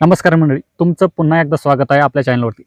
नमस्कार मंडळी तुमचं पुन्हा एकदा स्वागत आहे आपल्या चॅनलवरती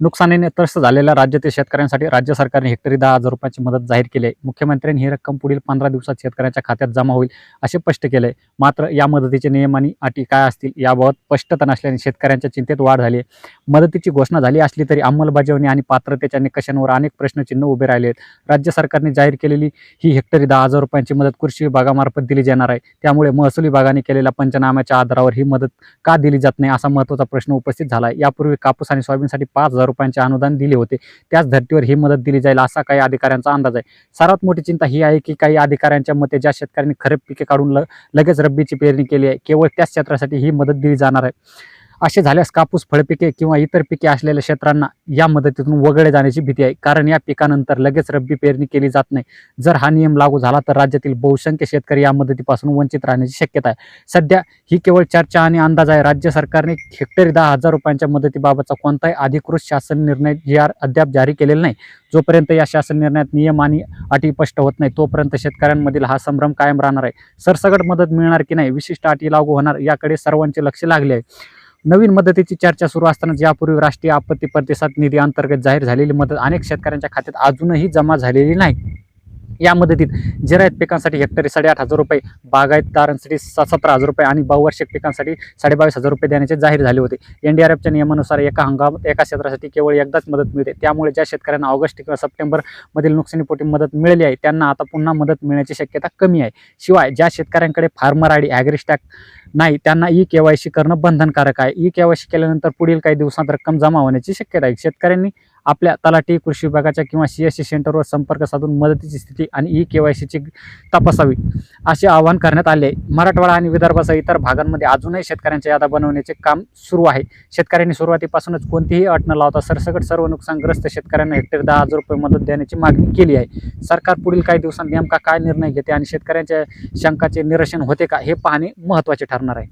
नुकसानीने त्रस्त झालेल्या राज्यातील शेतकऱ्यांसाठी राज्य सरकारने हेक्टरी दहा हजार रुपयाची मदत जाहीर केली आहे. मुख्यमंत्र्यांनी ही रक्कम पुढील पंधरा दिवसात शेतकऱ्यांच्या खात्यात जमा होईल असे स्पष्ट केले मात्र या मदतीचे नियम आणि अटी काय असतील याबाबत स्पष्टता नसल्याने शेतकऱ्यांच्या चिंतेत वाढ झाली आहे. मदतीची घोषणा झाली असली तरी अंमलबजावणी आणि पात्रतेच्या निकषांवर अनेक प्रश्नचिन्ह उभे राहिले आहेत. राज्य सरकारने जाहीर केलेली ही हेक्टरी दहा हजार रुपयांची मदत कृषी विभागामार्फत दिली जाणार आहे. त्यामुळे महसूल विभागाने केलेल्या पंचनाम्याच्या आधारावर ही मदत का दिली जात नाही असा महत्त्वाचा प्रश्न उपस्थित झाला आहे. यापूर्वी कापूस आणि सोयाबीनसाठी पाच हजार रुपयांचे अनुदान दिले होते. त्याच धर्तीवर ही मदत दिली जाईल असा काही अधिकाऱ्यांचा अंदाज आहे. सर्वात मोठी चिंता ही आहे की काही अधिकाऱ्यांच्या मते ज्या शेतकऱ्यांनी खरीप पिके काढून लगेच रब्बीची पेरणी केली आहे केवळ त्याच क्षेत्रासाठी ही मदत दिली जाणार आहे. असे झाल्यास कापूस फळपिके किंवा इतर पिके असलेल्या क्षेत्रांना या मदतीतून वगळले जाण्याची भीती आहे. कारण या पिकानंतर लगेच रब्बी पेरणी केली जात नाही. जर हा नियम लागू झाला तर राज्यातील बहुसंख्य शेतकरी या मदतीपासून वंचित राहण्याची शक्यता आहे. सध्या ही केवळ चर्चा आणि अंदाज आहे. राज्य सरकारने हेक्टरी दहा हजार रुपयांच्या मदतीबाबतचा कोणताही अधिकृत शासन निर्णय जी आर अद्याप जारी केलेला नाही. जोपर्यंत या शासन निर्णयात नियम आणि अटी स्पष्ट होत नाही तोपर्यंत शेतकऱ्यांमधील हा संभ्रम कायम राहणार आहे. सरसगट मदत मिळणार की नाही विशिष्ट अटी लागू होणार याकडे सर्वांचे लक्ष लागले आहे. नवीन मदतीची चर्चा सुरू असतानाच यापूर्वी राष्ट्रीय आपत्ती प्रतिसाद निधी अंतर्गत जाहीर झालेली मदत अनेक शेतकऱ्यांच्या खात्यात अजूनही जमा झालेली नाही. या मदतीत जिरायत पिकांसाठी हेक्टरी साडेआठ हजार रुपये बागायतदारांसाठी सतरा हजार रुपये आणि बहुवार्षिक पिकांसाठी साडेबावीस हजार रुपये देण्याचे जाहीर झाले होते. एनडीआरएफच्या नियमानुसार एका हंगामात एका क्षेत्रासाठी केवळ एकदाच मदत मिळते. त्यामुळे ज्या शेतकऱ्यांना ऑगस्ट किंवा सप्टेंबरमधील नुकसानीपोटी मदत मिळाली आहे त्यांना आता पुन्हा मदत मिळण्याची शक्यता कमी आहे. शिवाय ज्या शेतकऱ्यांकडे फार्मर आय डी ॲग्रिस्टॅक नाही त्यांना ई के वाय सी करणं बंधनकारक आहे. ई के वाय सी केल्यानंतर पुढील काही दिवसात रक्कम जमा होण्याची शक्यता आहे. शेतकऱ्यांनी आपल्या तलाठी कृषी विभागाच्या किंवा सी एस सी सेंटरवर संपर्क साधून मदतीची स्थिती आणि ई के वाय सीची तपासावी असे आवाहन करण्यात आले. आहे मराठवाडा आणि विदर्भासह इतर भागांमध्ये अजूनही शेतकऱ्यांच्या यादा बनवण्याचे काम सुरू आहे. शेतकऱ्यांनी सुरुवातीपासूनच कोणतीही अट न लावता सरसकट सर्व नुकसानग्रस्त शेतकऱ्यांना हेक्टर दहा हजार रुपये मदत देण्याची मागणी केली आहे. सरकार पुढील काही दिवसांत नेमका काय निर्णय घेते आणि शेतकऱ्यांच्या शंकाचे निरसन होते का हे पाहणे महत्त्वाचे ठरणार आहे.